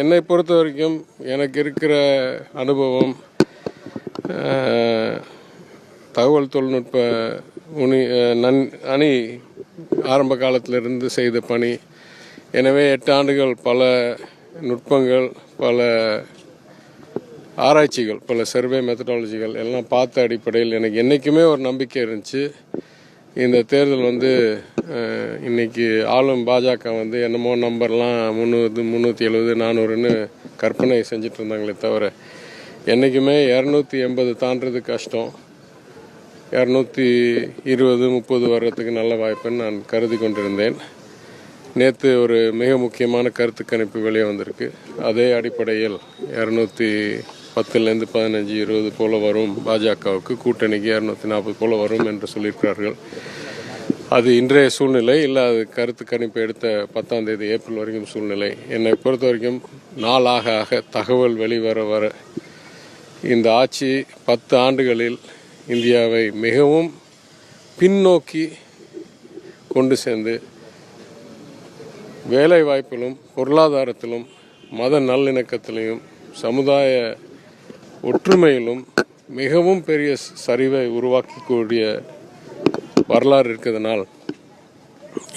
என்னை பொறுத்த வரைக்கும் எனக்கு இருக்கிற அனுபவம் தகவல் தொழில்நுட்ப உனி நன் அணி ஆரம்ப காலத்திலிருந்து செய்த பணி. எனவே எட்டு ஆண்டுகள் பல நுட்பங்கள் பல ஆராய்ச்சிகள் பல சர்வே மெத்தடாலஜிகள் எல்லாம் பார்த்த அடிப்படையில் எனக்கு என்றைக்குமே ஒரு நம்பிக்கை இருந்துச்சு. இந்த தேர்தல் வந்து இன்னைக்கு ஆளும் பாஜக வந்து என்னமோ நம்பர்லாம் முந்நூறு முந்நூற்றி எழுபது நானூறுன்னு கற்பனை செஞ்சுட்டு இருந்தாங்களே தவிர என்றைக்குமே இரநூத்தி எண்பது தாண்டது கஷ்டம். இரநூத்தி இருபது முப்பது வர்றதுக்கு நல்ல வாய்ப்புன்னு நான் கருதி கொண்டிருந்தேன். நேற்று ஒரு மிக முக்கியமான கருத்து கணிப்பு வெளியே வந்திருக்கு. அதே அடிப்படையில் இரநூத்தி பத்துலேருந்து பதினஞ்சு இருபது போல வரும். பாஜகவுக்கு கூட்டணிக்கு இரநூத்தி நாற்பது போல வரும் என்று சொல்லியிருக்கிறார்கள். அது இன்றைய சூழ்நிலை இல்லை அது கருத்து கணிப்பு எடுத்த பத்தாம் தேதி ஏப்ரல் வரைக்கும் சூழ்நிலை. என்னை பொறுத்த வரைக்கும் நாளாக ஆக தகவல் வெளிவர வர இந்த ஆட்சி பத்து ஆண்டுகளில் இந்தியாவை மிகவும் பின்னோக்கி கொண்டு சேர்ந்து வேலை வாய்ப்பிலும் பொருளாதாரத்திலும் மத நல்லிணக்கத்திலையும் சமுதாய ஒற்றுமையிலும் மிகவும் பெரிய சரிவை உருவாக்கக்கூடிய வரலாறு இருக்கிறதுனால்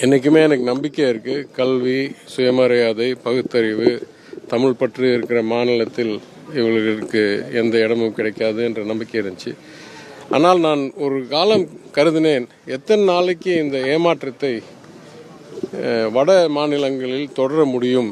என்றைக்குமே எனக்கு நம்பிக்கை இருக்குது கல்வி சுயமரியாதை பகுத்தறிவு தமிழ் பற்றி இருக்கிற மாநிலத்தில் இவர்களுக்கு எந்த இடமும் கிடைக்காது என்ற நம்பிக்கை இருந்துச்சு. ஆனால் நான் ஒரு காலம் கருதினேன் எத்தனை நாளைக்கு இந்த ஏமாற்றத்தை வட மாநிலங்களில் தொடர முடியும்